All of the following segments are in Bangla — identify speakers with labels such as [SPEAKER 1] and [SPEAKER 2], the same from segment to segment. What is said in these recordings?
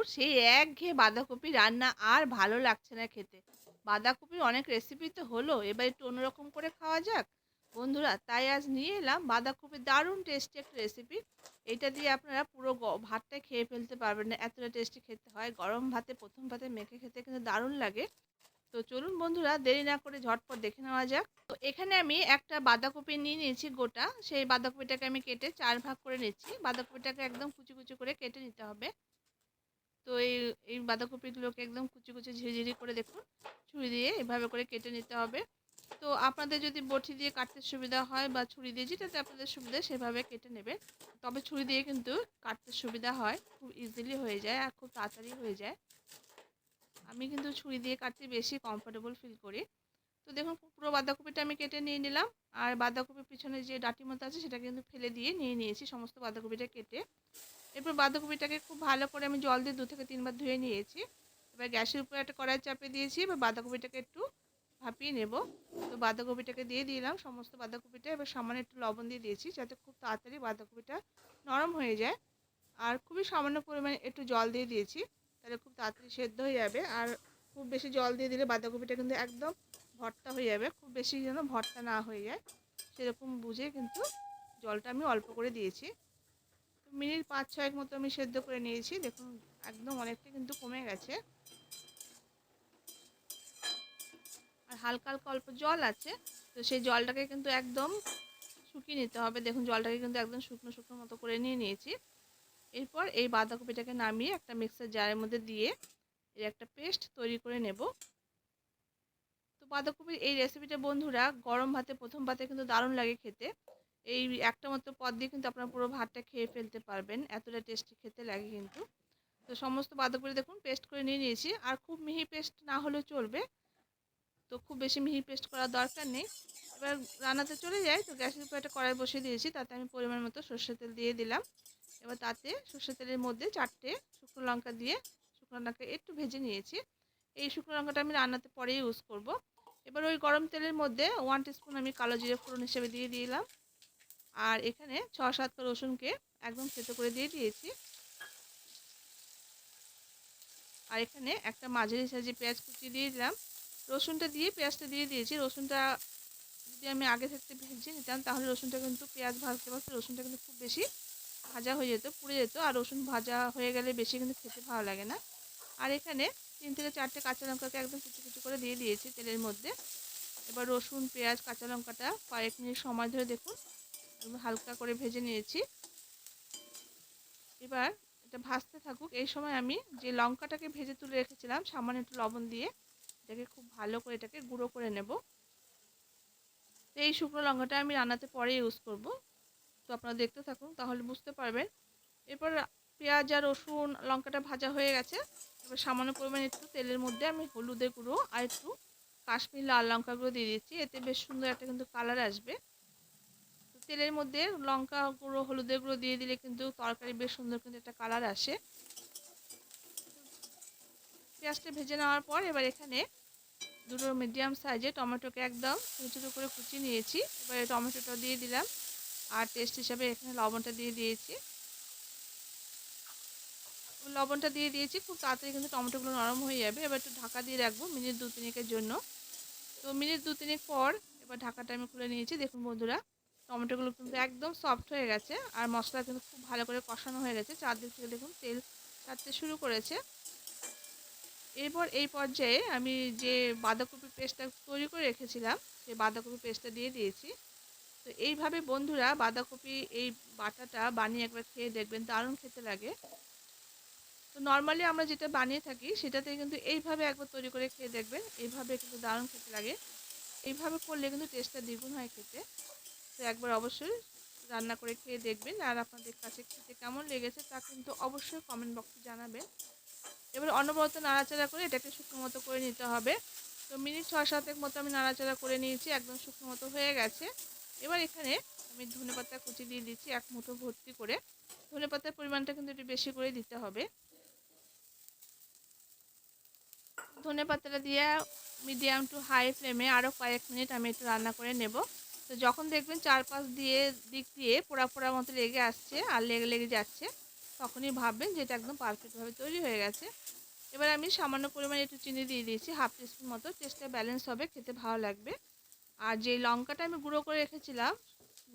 [SPEAKER 1] ধুর সেই একঘেয়ে বাঁধাকপি রান্না আর ভালো লাগছে না খেতে। বাঁধাকপির অনেক রেসিপি তো হলো, এবার একটু অন্যরকম করে খাওয়া যাক। বন্ধুরা, তাই আজ নিয়ে এলাম বাঁধাকপির দারুণ টেস্টি একটা রেসিপি এটা দিয়ে আপনারা পুরো ভাতটা খেয়ে ফেলতে পারবেন না, এতটা টেস্টি খেতে হয়। গরম ভাতে, প্রথম ভাতে মেখে খেতে কিন্তু দারুণ লাগে। তো চলুন বন্ধুরা, দেরি না করে ঝটপট দেখে নেওয়া যাক। তো এখানে আমি একটা বাঁধাকপি নিয়ে নিয়েছি গোটা। সেই বাঁধাকপিটাকে আমি কেটে চার ভাগ করে নিচ্ছি। বাঁধাকপিটাকে একদম কুচি কুচি করে কেটে নিতে হবে। তো এই এই বাঁধাকপিগুলোকে একদম কুচি কুচি ঝিরিঝিরি করে দেখুন, ছুরি দিয়ে এভাবে করে কেটে নিতে হবে। তো আপনাদের যদি বটি দিয়ে কাটতে সুবিধা হয় বা ছুরি দিয়ে যেটাতে আপনাদের সুবিধা সেভাবে কেটে নেবেন। তবে ছুরি দিয়ে কিন্তু কাটতে সুবিধা হয়, খুব ইজিলি হয়ে যায় আর খুব তাড়াতাড়ি হয়ে যায়। আমি কিন্তু ছুরি দিয়ে কাটতে বেশি কমফোর্টেবল ফিল করি। তো দেখুন পুরো বাঁধাকপিটা আমি কেটে নিয়ে নিলাম। আর বাঁধাকপির পিছনে যে ডাটি মতো আছে সেটা কিন্তু ফেলে দিয়ে নিয়ে নিয়েছি, সমস্ত বাঁধাকপিটা কেটে। এরপর বাঁধাকপিটাকে খুব ভালো করে আমি জল দিয়ে দু থেকে তিনবার ধুয়ে নিয়েছি। এবার গ্যাসের উপরে একটা কড়াই চাপে দিয়েছি, এবার বাঁধাকপিটাকে একটু ভাপিয়ে নেব। তো বাঁধাকপিটাকে দিয়ে দিলাম, সমস্ত বাঁধাকপিটা, এবার সামান্য একটু লবণ দিয়ে দিয়েছি যাতে খুব তাড়াতাড়ি বাঁধাকপিটা নরম হয়ে যায়। আর খুবই সামান্য পরিমাণে একটু জল দিয়ে দিয়েছি, তাহলে খুব তাড়াতাড়ি সেদ্ধ হয়ে যাবে। আর খুব বেশি জল দিয়ে দিলে বাঁধাকপিটা কিন্তু একদম ভর্তা হয়ে যাবে, খুব বেশি যেন ভর্তা না হয়ে যায়, সেরকম বুঝে কিন্তু জলটা আমি অল্প করে দিয়েছি। মিনিট পাঁচ ছয়েক মতো আমি সেদ্ধ করে নিয়েছি। দেখুন, একদম অনেকটা কিন্তু কমে গেছে। আর হালকা হালকা অল্প জল আছে, তো সেই জলটাকে কিন্তু একদম শুকিয়ে নিতে হবে। দেখুন, জলটাকে কিন্তু একদম শুকনো শুকনো মতো করে নিয়ে নিয়েছি। এরপর এই বাঁধাকপিটাকে নামিয়ে একটা মিক্সার জারের মধ্যে দিয়ে এর একটা পেস্ট তৈরি করে নেব। তো বাঁধাকপির এই রেসিপিটা বন্ধুরা, গরম ভাতে, প্রথম ভাতে কিন্তু দারুণ লাগে খেতে। এই একটা মতো পদ দিয়ে কিন্তু আপনারা পুরো ভাতটা খেয়ে ফেলতে পারবেন। এতটা টেস্টি খেতে লাগে কিন্তু। তো সমস্ত বাঁধাকপি দেখুন পেস্ট করে নিয়ে নিয়েছি। আর খুব মিহি পেস্ট না হলেও চলবে। তো খুব বেশি মিহি পেস্ট করার দরকার নেই। এবার রান্নাতে চলে যায় তো গ্যাসের উপরে একটা কড়াই বসিয়ে দিয়েছি। তাতে আমি পরিমাণ মতো সর্ষের তেল দিয়ে দিলাম। এবার তাতে সর্ষের তেলের মধ্যে চারটে শুকনো লঙ্কা দিয়ে শুকনো লঙ্কা একটু ভেজে নিয়েছি। এই শুকনো লঙ্কাটা আমি রান্নাতে পরে ইউজ করব। এবার ওই গরম তেলের মধ্যে ওয়ান টিস্পুন আমি কালো জিরে ফোড়ন হিসেবে দিয়ে দিলাম। আর এখানে ছ সাতটা রসুনকে একদম থেতো করে দিয়ে দিয়েছি। আর এখানে একটা মাঝারি সাইজে পেঁয়াজ কুচি দিয়ে দিলাম। রসুনটা দিয়ে পেঁয়াজটা দিয়ে দিয়েছি। রসুনটা যদি আমি আগে থাকতে ভেজে নিতাম, তাহলে রসুনটা কিন্তু পেঁয়াজ ভাজতে ভাজতে রসুনটা কিন্তু খুব বেশি ভাজা হয়ে যেত, পুড়ে যেত। আর রসুন ভাজা হয়ে গেলে বেশি কিন্তু খেতে ভালো লাগে না। আর এখানে তিন থেকে চারটে কাঁচা লঙ্কাকে একদম কুচি কুচি করে দিয়ে দিয়েছি তেলের মধ্যে। এবার রসুন, পেঁয়াজ, কাঁচা লঙ্কাটা কয়েক মিনিট সময় ধরে দেখুন হালকা করে ভেজে নিয়েছি। এবার এটা ভাজতে থাকুক। এই সময় আমি যে লঙ্কাটাকে ভেজে তুলে রেখেছিলাম, সামান্য একটু লবণ দিয়ে, এটাকে খুব ভালো করে এটাকে গুঁড়ো করে নেব। তো এই শুকনো লঙ্কাটা আমি রান্নাতে পরে ইউজ করব। তো আপনারা দেখতে থাকুন, তাহলে বুঝতে পারবেন। এরপর পেঁয়াজ আর রসুন, লঙ্কাটা ভাজা হয়ে গেছে। এবার সামান্য পরিমাণে একটু তেলের মধ্যে আমি হলুদের গুঁড়ো আর একটু কাশ্মীর লাল লঙ্কা গুঁড়ো দিয়ে দিচ্ছি। এতে বেশ সুন্দর একটা কিন্তু কালার আসবে। তেলের মধ্যে লঙ্কা গুঁড়ো, হলুদের গুঁড়ো দিয়ে দিলে কিন্তু তরকারি বেশ সুন্দর কিন্তু একটা কালার আসে। পেঁয়াজটা ভেজে নেওয়ার পর এবার এখানে দুটো মিডিয়াম সাইজে টমেটোকে একদম ছোটো ছোটো করে কুচিয়ে নিয়েছি। এবারে টমেটোটা দিয়ে দিলাম আর টেস্ট হিসাবে এখানে লবণটা দিয়ে দিয়েছি। লবণটা দিয়ে দিয়েছি, খুব তাড়াতাড়ি কিন্তু টমেটোগুলো নরম হয়ে যাবে। এবার একটু ঢাকা দিয়ে রাখব মিনিট দু তিনেকের জন্য। তো মিনিট দু তিনেক পর এবার ঢাকাটা আমি খুলে নিয়েছি। দেখুন বন্ধুরা টমেটোগুলো কিন্তু একদম সফট হয়ে গেছে। আর মশলা কিন্তু খুব ভালো করে কষানো হয়ে গেছে। চারদিক থেকে দেখুন তেল ছাড়তে শুরু করেছে। এরপর এই পর্যায়ে আমি যে বাঁধাকপি পেস্টটা তৈরি করে রেখেছিলাম, সেই বাঁধাকপি পেস্টটা দিয়ে দিয়েছি। তো এইভাবে বন্ধুরা বাঁধাকপি এই বাটাটা বানিয়ে একবার খেয়ে দেখবেন, দারুণ খেতে লাগে। তো নর্মালি আমরা যেটা বানিয়ে থাকি সেটাতে কিন্তু এইভাবে একবার তৈরি করে খেয়ে দেখবেন, এইভাবে কিন্তু দারুণ খেতে লাগে। এইভাবে করলে কিন্তু টেস্টটা দ্বিগুণ হয় খেতে। তো একবার অবশ্যই রান্না করে খেয়ে দেখবেন। আর আপনাদের কাছে খেতে কেমন লেগেছে তা কিন্তু অবশ্যই কমেন্ট বক্সে জানাবেন। এবার অনবরত নাড়াচাড়া করে এটাকে শুকনো মতো করে নিতে হবে। তো মিনিট ছয় সাতেক মতো আমি নাড়াচাড়া করে নিয়েছি, একদম শুকনো মতো হয়ে গেছে। এবার এখানে আমি ধনে পাতা কুচি দিয়ে দিচ্ছি এক মুঠো ভর্তি করে। ধনে পাতার পরিমাণটা কিন্তু একটু বেশি করে দিতে হবে। ধনে পাতাটা দিয়ে মিডিয়াম টু হাই ফ্লেমে আরও কয়েক মিনিট আমি একটু রান্না করে নেব। তো যখন দেখবেন চারপাশ দিয়ে, দিক দিয়ে পোড়া পোড়া মতো লেগে আসছে আর লেগে লেগে যাচ্ছে, তখনই ভাববেন যে এটা একদম পারফেক্টভাবে তৈরি হয়ে গেছে। এবার আমি সামান্য পরিমাণে একটু চিনি দিয়ে দিয়েছি, হাফ টিস্পুন মতো, টেস্টটা ব্যালেন্স হবে, খেতে ভালো লাগবে। আর যে লঙ্কাটা আমি গুঁড়ো করে রেখেছিলাম,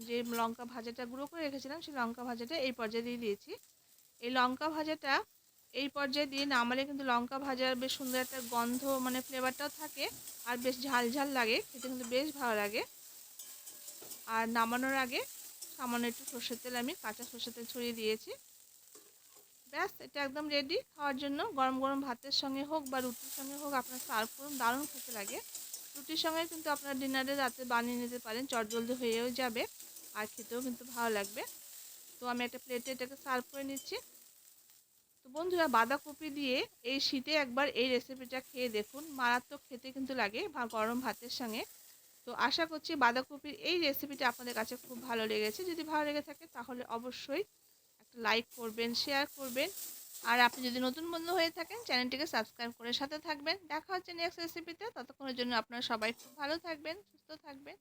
[SPEAKER 1] যে লঙ্কা ভাজাটা গুঁড়ো করে রেখেছিলাম, সেই লঙ্কা ভাজাটা এই পর্যায়ে দিয়ে দিয়েছি। এই লঙ্কা ভাজাটা এই পর্যায়ে দিয়ে নামালে কিন্তু লঙ্কা ভাজার বেশ সুন্দর একটা গন্ধ মানে ফ্লেভারটাও থাকে আর বেশ ঝাল ঝাল লাগে, খেতে কিন্তু বেশ ভালো লাগে। আর নামানোর আগে সামান্য একটু সর্ষের তেল আমি কাঁচা সর্ষের তেল ছড়িয়ে দিয়েছি। ব্যাস, এটা একদম রেডি খাওয়ার জন্য। গরম গরম ভাতের সঙ্গে হোক বা রুটির সঙ্গে হোক, আপনার সার্ভ করুন দারুণ খেতে লাগে। রুটির সঙ্গে কিন্তু আপনার ডিনারে রাতে বানিয়ে নিতে পারেন, চটজলদি হয়েও যাবে আর খেতেও কিন্তু ভালো লাগবে। তো আমি একটা প্লেটে এটাকে সার্ভ করে নিচ্ছি। তো বন্ধুরা, বাঁধাকপি দিয়ে এই শীতে একবার এই রেসিপিটা খেয়ে দেখুন। মারাত্মক খেতে কিন্তু লাগে গরম ভাতের সঙ্গে। তো আশা করছি বাঁধাকপির এই রেসিপিটা আপনাদের কাছে খুব ভালো লেগেছে। যদি ভালো লেগে থাকে তাহলে অবশ্যই একটা লাইক করবেন শেয়ার করবেন। আর আপনি যদি নতুন বন্ধু হয়ে থাকেন, চ্যানেলটিকে সাবস্ক্রাইব করে সাথে থাকবেন। দেখা হচ্ছে নেক্সট রেসিপিতে ততক্ষণের জন্য আপনারা সবাই খুব ভালো থাকবেন, সুস্থ থাকবেন।